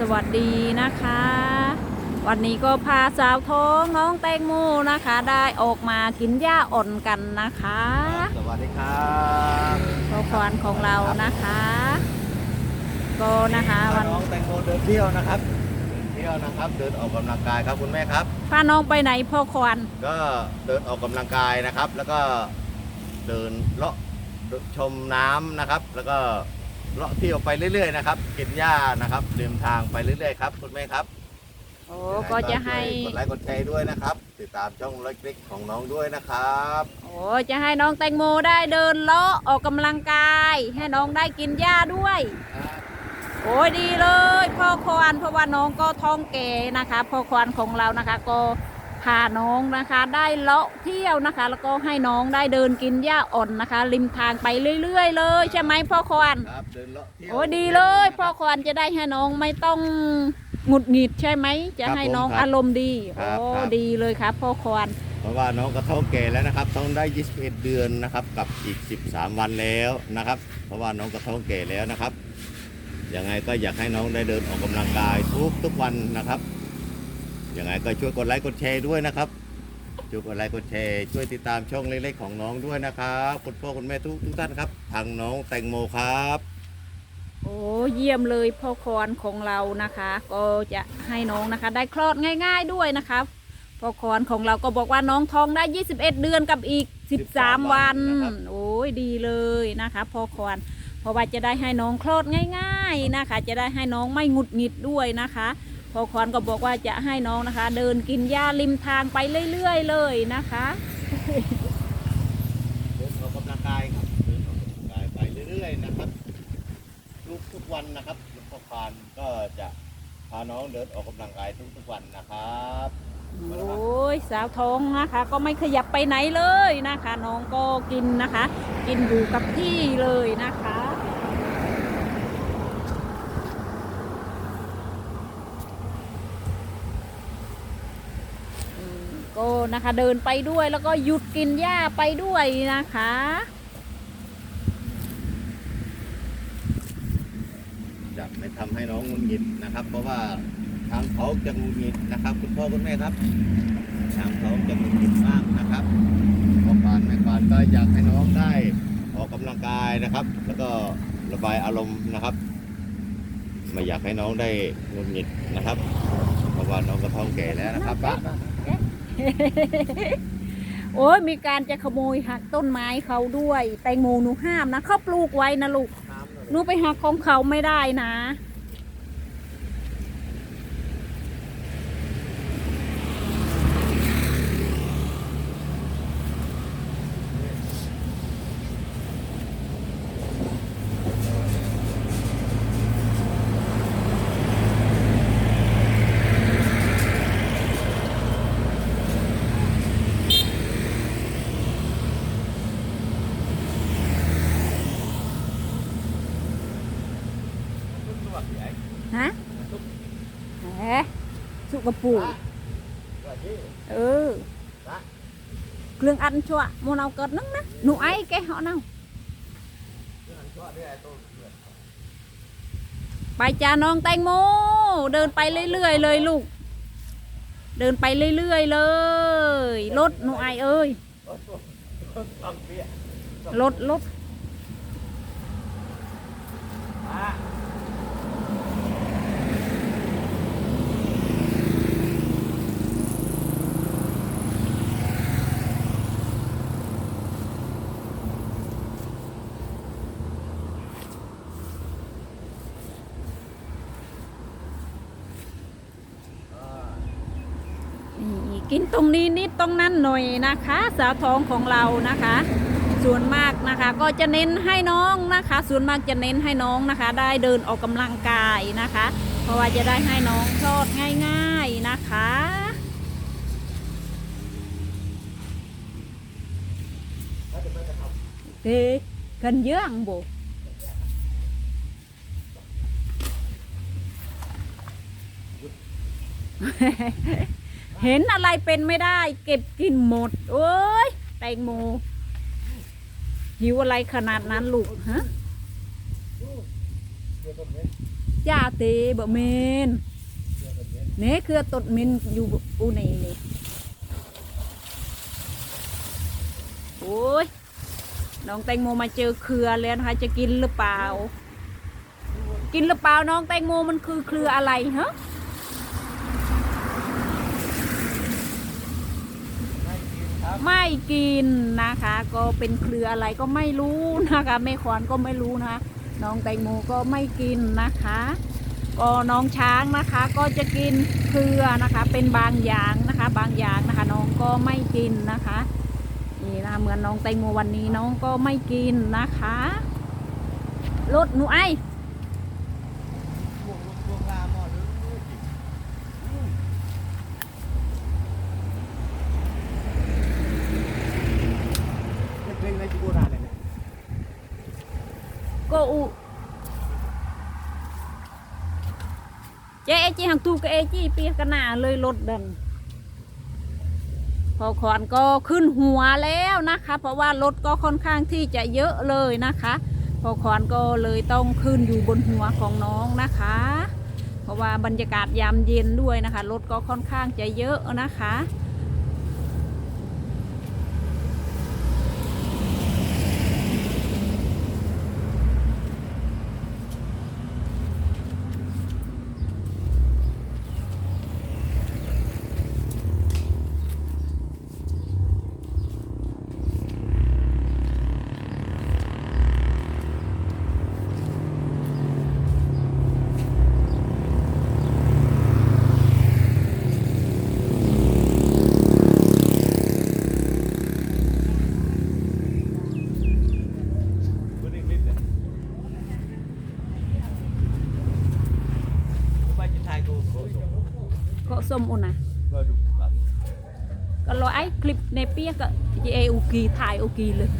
สวัสดีนะคะ วันนี้ก็พาสาวท้องน้องแตงโมนะคะ ได้ออกมากินหญ้าอ่อนกันนะคะสวัสดีครับพ่อควานของเรานะคะ ก็นะคะวันน้องแตงโมเดินเที่ยวนะครับเดินเที่ยวนะครับ เดินออกกำลังกายครับคุณแม่ครับพาน้องไปไหนพ่อควานก็เดินออกกำลังกายนะครับ แล้วก็เดินเลาะชมน้ำนะครับ แล้วก็ เลาะเที่ยวไปเรื่อยๆนะครับกินหญ้านะครับเดินทางไปเรื่อยๆครับคุณแม่ครับโอ้ก็จะให้ช่วยกดไลค์กดแชร์ด้วยนะครับ ติดตามช่องเล็กๆของน้องด้วยนะครับโอ้จะให้น้องแตงโมได้เดินเลาะออกกำลังกาย ให้น้องได้กินหญ้าด้วยโอ้ยดีเลยพ่อควานเพราะว่าน้องก็ท้องแก่นะคะพ่อควานของเรานะคะก็ พาน้องนะคะได้เลาะเที่ยวนะคะ แล้วก็ให้น้องได้เดินกินหญ้าอ่อนนะคะ ริมทางไปเรื่อย ๆ เลยใช่ไหมพ่อควานครับเดินเลาะเที่ยวโอ้ยดีเลย พ่อควานจะได้ให้น้องไม่ต้องหงุดหงิดใช่ไหมจะให้น้องอารมณ์ดีโอ้ดีเลยครับพ่อควานเพราะว่าน้องก็ท้องแก่แล้วนะครับท้องได้ 21 เดือนนะครับกับอีก 13 วันแล้วนะครับ เพราะว่าน้องก็ท้องแก่แล้วนะครับยังไงก็อยากให้น้องได้เดินออกกำลังกายทุกทุกวันนะครับ ยังไงก็ช่วยกดไลค์กดแชร์ด้วยนะครับช่วยกดไลค์กดแชร์ช่วยติดตามช่องเล็กๆของน้องด้วยนะครับคุณพ่อคุณแม่ทุกทุกท่านครับทางน้องแตงโมครับ โอ้เยี่ยมเลยพ่อควานของเรานะคะ ก็จะให้น้องนะคะ ได้คลอดง่าย ๆด้วยนะคะพ่อควานของเราก็บอกว่าน้องท้องได้ 21 เดือนกับอีก 13 วัน โอ้ยดีเลยนะคะพ่อควานเพราะว่าจะได้ให้น้องคลอดง่าย ๆนะคะ จะได้ให้น้องไม่หงุดหงิดด้วยนะคะ พ่อควานก็บอกว่าจะให้น้องนะคะ เดินกินหญ้าริมทางไปเรื่อยๆเลยนะคะเดินออกกำลังกายครับเดินออกกำลังกายไปเรื่อยๆนะครับทุกทุกวันนะครับหลวงพ่อพานก็จะพาน้องเดินออกกำลังกายทุกๆวันนะครับโอ้ยสาวท้องนะคะ ก็ไม่ขยับไปไหนเลยนะคะ น้องก็กินนะคะ กินอยู่กับที่เลยนะคะอืมก็ นะคะ เดินไปด้วยแล้วก็หยุดกินหญ้าไปด้วยนะคะ จะไม่ทำให้น้องงุดหงิดนะครับ เพราะว่าทางเขาจะงุดหงิดนะครับ คุณพ่อคุณแม่ครับทางเขาจะงุดหงิดมากนะครับพ่อปานแม่ปานก็อยากให้น้องได้ออกกำลังกายนะครับ แล้วก็ระบายอารมณ์นะครับไม่อยากให้น้องได้งุดหงิดนะครับ เพราะว่าน้องก็ท้องแก่แล้วนะครับปะ โอ้ยมีการจะขโมยหักต้นไม้เขาด้วย แตงโมหนูห้ามนะเขาปลูกไว้นะลูกหนูไปหักของเขาไม่ได้นะ กระปูเออเครื่อง ăn cho ạ mua nào cất nấng nè nụ ai cái họ nào ไปจ้าน้องแตงโม เดินไปเรื่อยๆเลยลูก เดินไปเรื่อยๆเลยรถหนูไอเอ้ยรถรถนี่ กินตรงนี้นิดตรงนั้นหน่อยนะคะ สาวท้องของเรานะคะ ส่วนมากนะคะ ก็จะเน้นให้น้องนะคะ ส่วนมากจะเน้นให้น้องนะคะ ได้เดินออกกำลังกายนะคะ เพราะว่าจะได้ให้น้องคลอดง่ายๆนะคะเอ๊กันเยอะบ่เเห็นอะไรเป็นไม่ได้ เก็บกินหมด โอ้ยแตงโมหิวอะไรขนาดนั้นลูกฮะจ้าเตบ่เมนเนี่ยคือตดเมนอยู่อูนี่นี่โอ้ยน้องแตงโมมาเจอเครือแล้วนะคะจะกินหรือเปล่า กินหรือเปล่าน้องแตงโมมันคือเครืออะไรฮะ ไม่กินนะคะ ก็เป็นเครืออะไรก็ไม่รู้นะคะแม่ขวานก็ไม่รู้นะคะน้องแตงโมก็ไม่กินนะคะ ก็น้องช้างนะคะ ก็จะกินเครือนะคะ เป็นบางอย่างนะคะ บางอย่างนะคะ น้องก็ไม่กินนะคะนี่นะคะเหมือนน้องแตงโมวันนี้น้องก็ไม่กินนะคะรถหนูไอ u chế ê chi hàng tu cái ê chi pi cái nào เลยรถดันพอขอนก็ขึ้นหัวแล้วนะคะ เพราะว่ารถก็ค่อนข้างที่จะเยอะเลยนะคะ พอขอนก็เลยต้องขึ้นอยู่บนหัวของน้องนะคะ เพราะว่าบรรยากาศยามเย็นด้วยนะคะรถก็ค่อนข้างจะเยอะนะคะ ấy clip này pia có chị e u kỳ ถ่ายโอกีเลย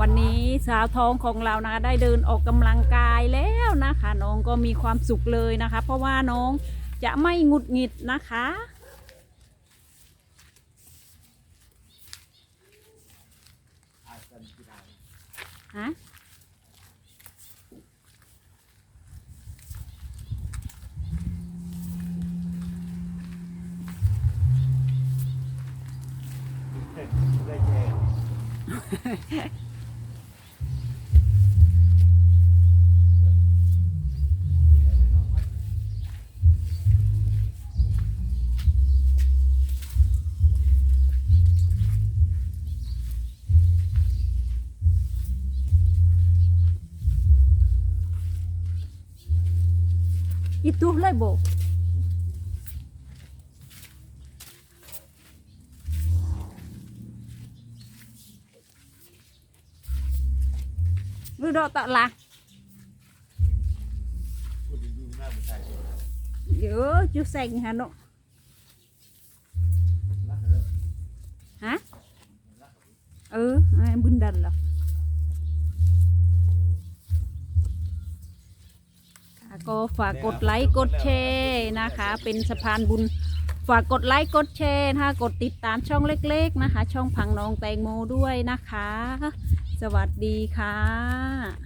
วันนี้สาวท้องของเรานะคะได้เดินออกกำลังกายแล้วนะคะ น้องก็มีความสุขเลยนะคะ เพราะว่าน้องจะไม่หงุดหงิดนะคะฮะ ได้แจกอีตัวเลยโบ ดูดอกตะละเยอะจุดแสงฮะนาะฮะเออบุญดันหรอก็ฝากกดไลค์กดแชร์นะคะ เป็นสะพานบุญ ฝากกดไลค์กดแชร์นะคะกดติดตามช่องเล็กๆนะคะ ช่องพังน้องแตงโมด้วยนะคะ สวัสดีค่ะ